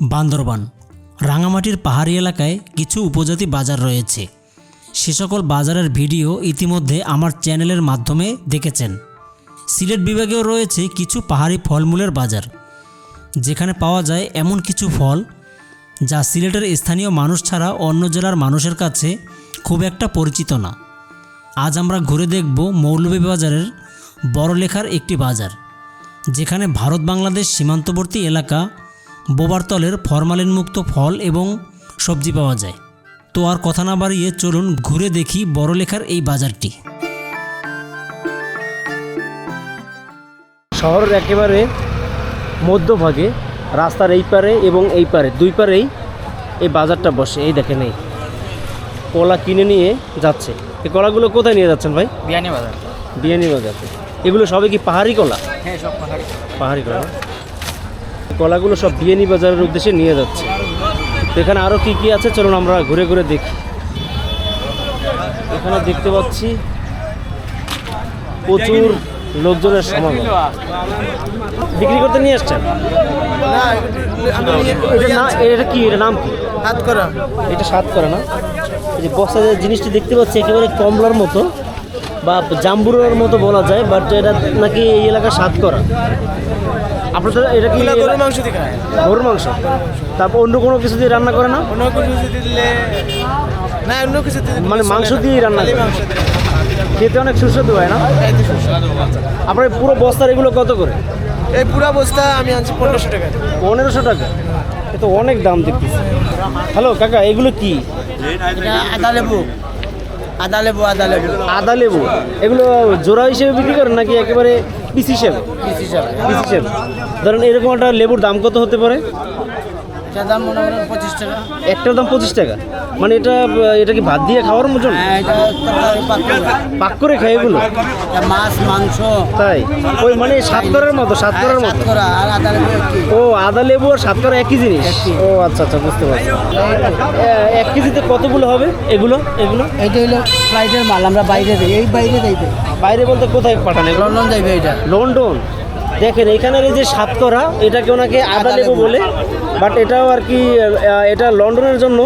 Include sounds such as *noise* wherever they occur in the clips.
বান্দরবান। রাঙামাটির পাহাড়ি এলাকায় কিছু উপজাতি বাজার রয়েছে। সে সকল বাজারের ভিডিও ইতিমধ্যে আমার চ্যানেলের মাধ্যমে দেখেছেন। সিলেট বিভাগেও রয়েছে কিছু পাহাড়ি ফলমূলের বাজার। যেখানে পাওয়া যায় এমন কিছু ফল যা সিলেটের স্থানীয় মানুষ ছাড়া অন্য জেলার মানুষের কাছে খুব একটা পরিচিত না। আজ আমরা ঘুরে দেখব মৌলভীবাজারের বড়লেখার একটি বাজার, যেখানে ভারত বাংলাদেশ সীমান্তবর্তী এলাকা বোবারতলের ফরমালিনমুক্ত ফল এবং সবজি পাওয়া যায়। তো আর কথা না বাড়িয়ে চলুন ঘুরে দেখি বড়লেখার এই বাজারটি। শহরের একেবারে মধ্যভাগে রাস্তার এই পারে এবং এই পারে দুই পারেই এই বাজারটা বসে। এই দেখেন এই কলা কিনে নিয়ে যাচ্ছে। এই কলাগুলো কোথায় নিয়ে যাচ্ছেন ভাই? বিয়ানি বাজার বিয়ানি বাজার এগুলো সবই কি পাহাড়ি কলা? হ্যাঁ সব পাহাড়ি পাহাড়ি কলা কলাগুলো সব বিয়ানি বাজারের উদ্দেশ্যে নিয়ে যাচ্ছে। এখানে আরও কি কি আছে? চলুন আমরা ঘুরে ঘুরে দেখি। এখানে দেখতে পাচ্ছি প্রচুর লোকজনের সমাগম। বিক্রি করতে নিয়ে আসছেন? এটা কি? এটা নাম কি? হাত করা এটা স্বাদ করে না? এই যে বস্তা যে জিনিসটি দেখতে পাচ্ছি একেবারে কমলার মতো বা জাম্বুরের মতো বলা যায় বাট এটা নাকি এই এলাকা সাত করা আপনাদের এটা কি গরুর মাংস দিয়ে খায়। গরুর মাংস? তারপর অন্য কোনো কিছু দিয়ে রান্না করে না? অন্য কিছু দিলে না অন্য কিছু দিলে মানে মাংস দিয়ে রান্না করে। মাংস খেতে অনেক সুস্বাদু হয় না? সুস্বাদু আপনার পুরো বস্তার এগুলো কত করে? এই পুরা বস্তা আমি আনছি পনেরোশো টাকা পনেরোশো টাকা? এ তো অনেক দাম দেখতেছি। হ্যালো কাকা এগুলো কি? এটা আদা লেবু। আদা লেবু আদা লেবু আদা লেবু এগুলো জোড়া হিসেবে বিক্রি করেন নাকি একেবারে পিস হিসেবে? পিস হিসেবে। পিস হিসেবে। ধরেন এরকম একটা লেবুর দাম কত হতে পারে? এটার দাম পঁচিশ টাকা। একটার দাম পঁচিশ টাকা? মানে এটা এটা কি ভাত দিয়ে খাওয়ার মতন? হ্যাঁ এটা পাক করে। খায় এগুলো? মাছ মাংস। তাই? ওই মানে সাতকরার মতো সাতকরার সাত মতো ও আদা লেবু আর সাতকরা একই জিনিস? ও আচ্ছা আচ্ছা বুঝতে পারছি। এক কেজিতে কতগুলো হবে এগুলো এগুলো? এইটা হলো ফ্লাইটের মাল আমরা বাইরে দিই। এই বাইরে দিই বাইরে বলতে কোথায় পাঠান লন্ডন যাইবে এটা। লন্ডন? দেখেন এখানের এই যে সাতকরা এটাকে ওনাকে আদা লেবু বলে বাট এটাও আর কি এটা লন্ডনের জন্য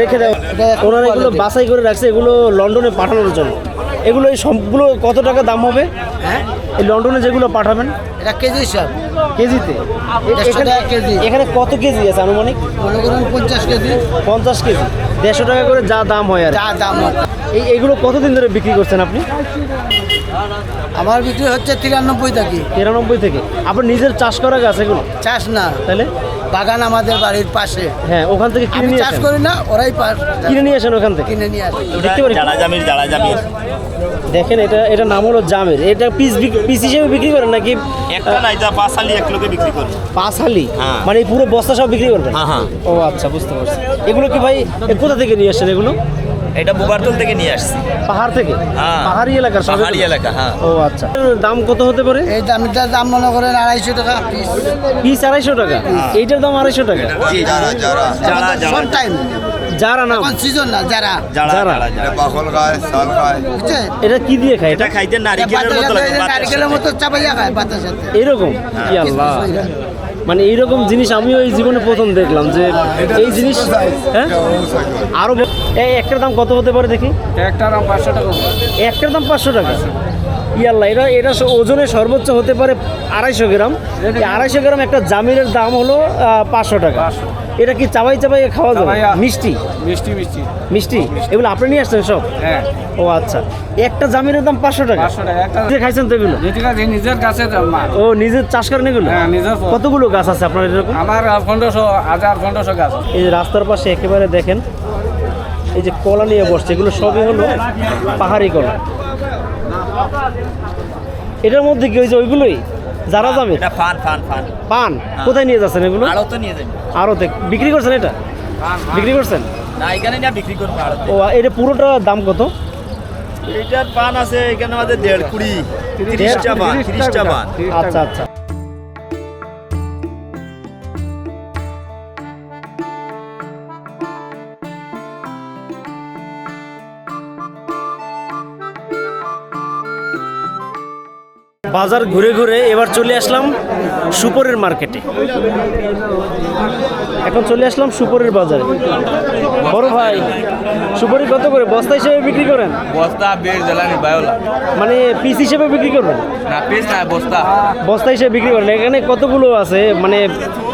রেখে দেওয়া এটা ওনারা এগুলো বাছাই করে রাখছে এগুলো লন্ডনে পাঠানোর জন্য। এগুলো এই সবগুলো কত টাকা দাম হবে? হ্যাঁ? এই লন্ডনে যেগুলো পাঠাবেন? এটা কেজি হিসাব। কেজিতে? দেড়শো টাকা কেজি। এখানে কত কেজি আছে আনুমানিক? মনে করুন পঞ্চাশ কেজি। পঞ্চাশ কেজি। দেড়শো টাকা করে যা দাম হয় আর যা দাম হয়। এই এগুলো কতদিন ধরে বিক্রি করছেন আপনি? আমার বিক্রি হচ্ছে তিরানব্বই থেকে। তিরানব্বই থেকে। আপনার নিজের চাষ করা গেছে এগুলো? চাষ না। তাহলে? বাগান আমাদের বাড়ির পাশে। হ্যাঁ ওখান থেকে কিনে নিয়ে চাষ আসেন? করি না ওরাই কিনে নিয়ে আসেন ওখান থেকে? কিনে নিয়ে আসেন দেখতে পারি। জালা জামির জালা জামির দেখেন এটা এটা নাম হলো জামের। এটা পিস পিস হিসেবে বিক্রি করেন নাকি? একটা না এটা পাঁচ এক লোকে বিক্রি করেন। পাঁচ হালি? হ্যাঁ। মানে এই পুরো বস্তা সব বিক্রি করবেন? হ্যাঁ, হ্যাঁ। ও আচ্ছা বুঝতে পারছি। এগুলো কি ভাই কোথা থেকে নিয়ে আসেন এগুলো? এটা বুবারতল থেকে নিয়ে আসছি। পাহাড় থেকে? হ্যাঁ। পাহাড়ি এলাকার সব পাহাড়ি এলাকা হ্যাঁ। ও আচ্ছা। দাম কত হতে পারে? এই দামটার দাম মনে করেন আড়াইশো টাকা পিস আড়াইশো টাকা? এইটার দাম আড়াইশো টাকা? যারা যারা সব টাইম যারা নাম এখন সিজন না যারা। যারা যারা। বাকল খায় শাল খায়। বুঝছে? এটা কি দিয়ে খায়? এটা খাইতে নারিকেলের মতো লাগে নারিকেলের মতো চাপাইয়া খায় বাতাস সাথে। এরকম? কি আল্লাহ। মানে এইরকম জিনিস আমিও এই জীবনে প্রথম দেখলাম যে এই জিনিস হ্যাঁ? আরও এই একটার দাম কত হতে পারে দেখি? একটা দাম পাঁচশো টাকা একটার দাম পাঁচশো টাকা? ইয়াল্লা এটা এটা ওজনে সর্বোচ্চ হতে পারে আড়াইশো গ্রাম। আড়াইশো গ্রাম একটা জামিনের দাম হলো পাঁচশো টাকা। এটা কি চাবাই চাবাই খাওয়া যাবে? মিষ্টি? মিষ্টি মিষ্টি। মিষ্টি? এগুলো আপনি নিয়ে আসছেন সব? হ্যাঁ। ও আচ্ছা। একটা জামিনের দাম পাঁচশো টাকা? খাইছেন তো এগুলো? নিজের গাছে ও নিজের চাষ করেন এগুলো? হ্যাঁ। কতগুলো গাছ আছে আপনার এরকম? আমার পনেরোশো হাজার পনেরোশো গাছ এই রাস্তার পাশে একেবারে দেখেন এই যে কলা নিয়ে বসছে এগুলো সবই হলো পাহাড়ি কলা। এটার মধ্যে কি ওই যে ওইগুলোই? যারা যাবে? পান? কোথায় নিয়ে যাচ্ছেন এগুলো? আরও তো নিয়ে আরও বিক্রি করছেন এটা? বিক্রি করছেন? না এখানে না বিক্রি করব আরও ও এটা পুরোটা দাম কত? এইটার পান আছে এখানে আমাদের দেড় কুড়ি তিরিশটা পান তিরিশটা পান। আচ্ছা আচ্ছা। বাজার ঘুরে ঘুরে এবার চলে আসলাম। সুপরের মার্কেটে। এখন চলে আসলাম সুপরের বাজারে। বড় ভাই সুপরি কত করে? বস্তা হিসেবে বিক্রি করেন? বস্তা বেশ জ্বালানি বায়োলা। মানে পিস হিসেবে বিক্রি করবেন? না পিস না বস্তা। বস্তা হিসেবে বিক্রি করেন। এখানে কতগুলো আছে? মানে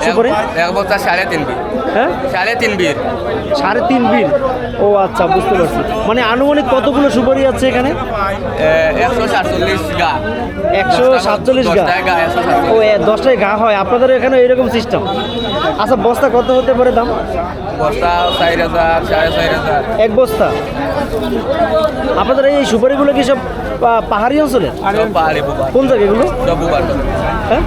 সুপরি? এক- বস্তা সাড়ে তিন বির হ্যাঁ? সাড়ে তিন বির সাড়ে তিন বিল? ও আচ্ছা বুঝতে পারছি। মানে আনুমানিক কতগুলো সুপারি আছে এখানে? একশো সাতচল্লিশ গা। একশো সাতচল্লিশ গা। ও এ, দশটায় গা হয়। আপনাদের এখানে এরকম সিস্টেম আচ্ছা বস্তা কত হতে পারে দাম? বস্তা চার হাজার সাড়ে চার হাজার। এক বস্তা। আপনাদের এই সুপারিগুলো কি সব পাহাড়ি অঞ্চলে কোন জায়গা এগুলো হ্যাঁ?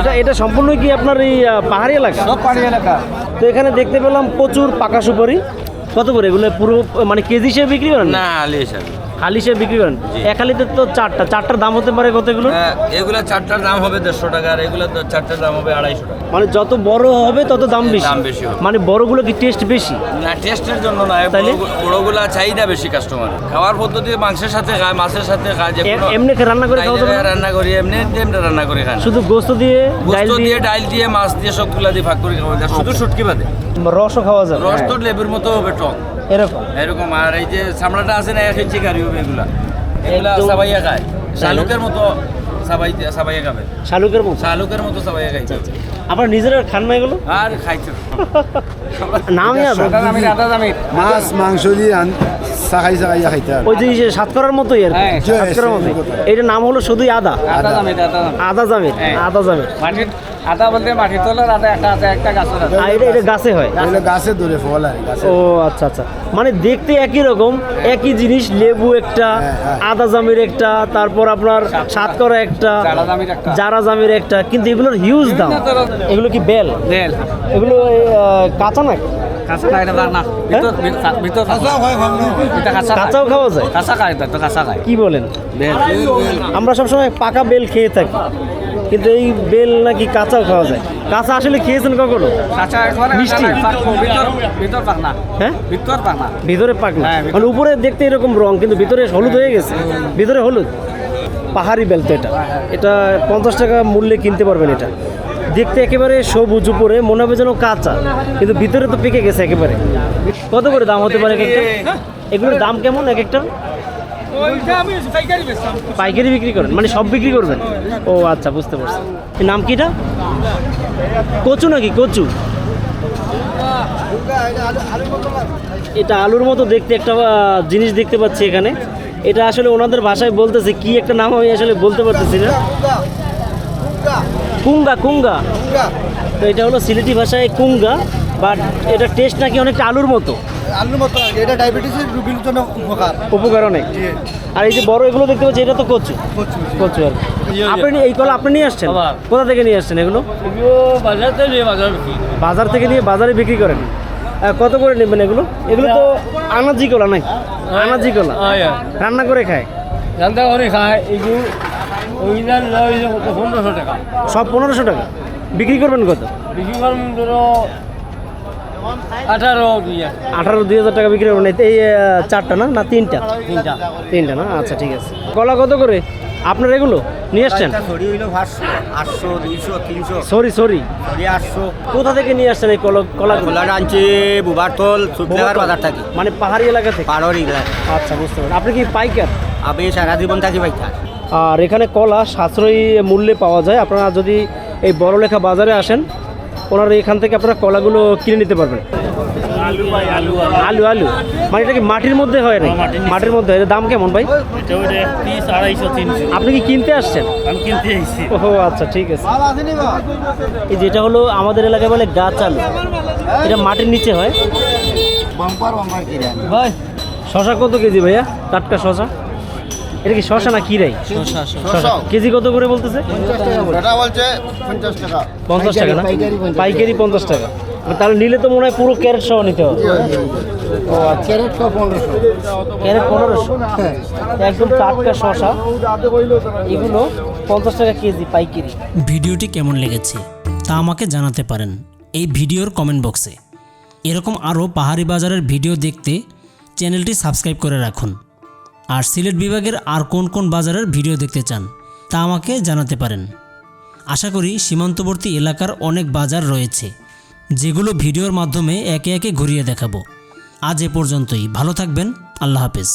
এটা এটা সম্পূর্ণ কি আপনার এই পাহাড়ি এলাকা? সব এলাকা। তো এখানে দেখতে পেলাম প্রচুর পাকা সুপারি। কত করে? এগুলো পুরো মানে কেজি হিসেবে বিক্রি করেন? না আলি হিসাবে হিসেবে বিক্রি করেন? এক খালিতে তো চারটা। চারটার দাম হতে পারে কত এগুলো হ্যাঁ, চারটার দাম হবে দেড়শো টাকা আর এগুলো তো চারটার দাম হবে আড়াইশো টাকা। মানে যত বড় হবে তত দাম বেশি। দাম বেশি হবে। মানে বড়গুলো কি টেস্ট বেশি? না টেস্টের জন্য না? বড়গুলা চাহিদা বেশি কাস্টমার খাওয়ার পদ্ধতি মাংসের সাথে খায় মাছের সাথে খায় এমনি রান্না করে খাওয়া রান্না করি এমনি এমনি রান্না করে খায় শুধু গোস্ত দিয়ে গোস্ত দিয়ে? দিয়ে ডাল দিয়ে মাছ দিয়ে সবগুলা দিয়ে ভাগ করে খাওয়া যায়। শুধু শুটকি বাদে। রসও খাওয়া যায় রস তো লেবুর মতো হবে টক। এরকম? এরকম আর এই যে চামড়াটা আছে না এক ইঞ্চি গাড়ি হবে এগুলা। এগুলা সাবাইয়া খায়। শালুকের মতো সাবাই সাবাইয়া খাবে। শালুকের মতো? শালুকের মতো সাবাইয়া খাইছে আপনার নিজেরা খান না এগুলো? আর খাইছে নাম *laughs* মাছ মাংস দিয়ে রান চাকাই খাইতে ওই যে সাতকরার মতোই আর কি। হ্যাঁ, সাতকরার মতোই। এইটার নাম হলো শুধুই আদা। আদা জামের হ্যাঁ। আদা জামের মাটির আদা বলতে মাটির তলার আদা একটা আছে একটা গাছের আদা। এটা এটা গাছে হয়। ওগুলো গাছে ধরে ফল আর ও আচ্ছা আচ্ছা। মানে দেখতে একই রকম একই জিনিস লেবু একটা হ্যাঁ, হ্যাঁ। আদা জামের একটা তারপর আপনার সাতকরা। একটা জারা দামির একটা। জারা জামের একটা। কিন্তু এগুলোর হিউজ দাম। এগুলো কি বেল? এগুলো কাঁচা না কাঁচা খায় না না ভিতর ভিতর- ভিতর কাঁচা এটা কাঁচা কাঁচাও খাওয়া যায়? কাঁচা খায় তো কাঁচা খায় কি বলেন? আমরা সবসময় পাকা বেল খেয়ে থাকি। কিন্তু এই বেল নাকি কাঁচাও খাওয়া যায়? কাঁচা আসলে খেয়েছেন কখনো? কাঁচা মিষ্টি? ভিতর পাক না হ্যাঁ ভিতর পাক না ভিতরে পাক না হ্যাঁ, মানে উপরে দেখতে এরকম রং কিন্তু ভিতরে হলুদ হয়ে গেছে। ভিতরে হলুদ। পাহাড়ি বেল তো এটা। এটা পঞ্চাশ টাকা মূল্যে কিনতে পারবেন এটা। দেখতে একেবারে সবুজ উপরে, মনে হবে যেন কাঁচা, কিন্তু ভিতরে তো পেকে গেছে একেবারে। কত করে দাম হতে পারে এগুলোর দাম কেমন এক একটা? পাইকারি বিক্রি করেন মানে সব বিক্রি করবেন? ও আচ্ছা বুঝতে পারছি। নাম কিটা কচু নাকি, কচু? এটা আলুর মতো দেখতে একটা জিনিস দেখতে পাচ্ছি এখানে। এটা আসলে ওনাদের ভাষায় বলতেছে, কি একটা নাম আমি আসলে বলতে পারতেছি না। কুঙ্গা কুঙ্গা। তো এটা হলো সিলেটি ভাষায় কুঙ্গা বাট এটা টেস্ট নাকি অনেকটা আলুর মতো। আলুর মতো। এটা ডায়াবেটিসের রোগীর জন্য উপকার। উপকার অনেক। আর এই যে বড় এগুলো দেখতে পাচ্ছি এটা তো কচু। কচু আর আপনি এই কলা আপনি নিয়ে আসছেন? কোথা থেকে নিয়ে আসছেন এগুলো? বাজার থেকে নিয়ে বাজার বিক্রি বাজার থেকে নিয়ে বাজারে বিক্রি করেন? কত করে নেবেন এগুলো? এগুলো তো আনাজি কলা নাকি আনাজি কলা। রান্না করে খায়? রান্না করে খায় ওইটার পনেরোশো টাকা। সব পনেরোশো টাকা? বিক্রি করবেন কত? বিক্রি করুন ধরো আঠারো আঠারো দুই হাজার টাকা বিক্রি করবেন। এই চারটা না? না তিনটা? তিনটা। তিনটা না? আচ্ছা ঠিক আছে। কলা কত করে? আপনার এগুলো? নিয়ে আসছেন? সরি হইল আটশো দুইশো তিনশো। Sorry sorry. সরি আটশো। কোথা থেকে নিয়ে আসছেন এই কলা কলা খোলা আনছি বুবারতল বাজার থাকি। মানে পাহাড়ি এলাকা থেকে? পাড়র ইগলা আচ্ছা বুঝতে পারলাম। আপনি কি পাইকার? আমি সারা জীবন থাকি বাইতা আর এখানে কলা সাশ্রয়ী মূল্যে পাওয়া যায়। আপনারা যদি এই বড়লেখা বাজারে আসেন ওনারা এখান থেকে আপনারা কলাগুলো কিনে নিতে পারবেন। আলু আলু। মানে এটা কি মাটির মধ্যে হয় না মাটির মধ্যে হয়। এর দাম কেমন ভাই? আপনি কি কিনতে আসছেন? কিনতে ও আচ্ছা ঠিক আছে। এই যেটা হলো আমাদের এলাকায় বলে গাছ আলু। এটা মাটির নিচে হয়। বাম্পার বাম্পার ভাই শশা কত কেজি ভাইয়া? টাটকা শশা? এটা কি শশা না কিরাই শশা কেজি কত করে বলতেছে? পঞ্চাশ টাকা না? পাইকারি পঞ্চাশ। টাকা। তাহলে নিলে তো মনে হয় পুরো ক্যারেট সহ নিতে হবে। আচ্ছা ক্যারেট পনেরোশো। ক্যারেট পনেরোশো? একদম টাটকা শশা এগুলো পঞ্চাশ টাকা কেজি পাইকারি। ভিডিওটি কেমন লেগেছে তা আমাকে জানাতে পারেন এই ভিডিওর কমেন্ট বক্সে এরকম আরও পাহাড়ি বাজারের ভিডিও দেখতে চ্যানেলটি সাবস্ক্রাইব করে রাখুন। আর সিলেট বিভাগের আর কোন কোন বাজারের ভিডিও দেখতে চান, তা আমাকে জানাতে পারেন। আশা করি সীমান্তবর্তী এলাকার অনেক বাজার রয়েছে, যেগুলো ভিডিওর মাধ্যমে একে একে ঘুরিয়ে দেখাবো। আজ এ পর্যন্তই, ভালো থাকবেন, আল্লাহ হাফেজ।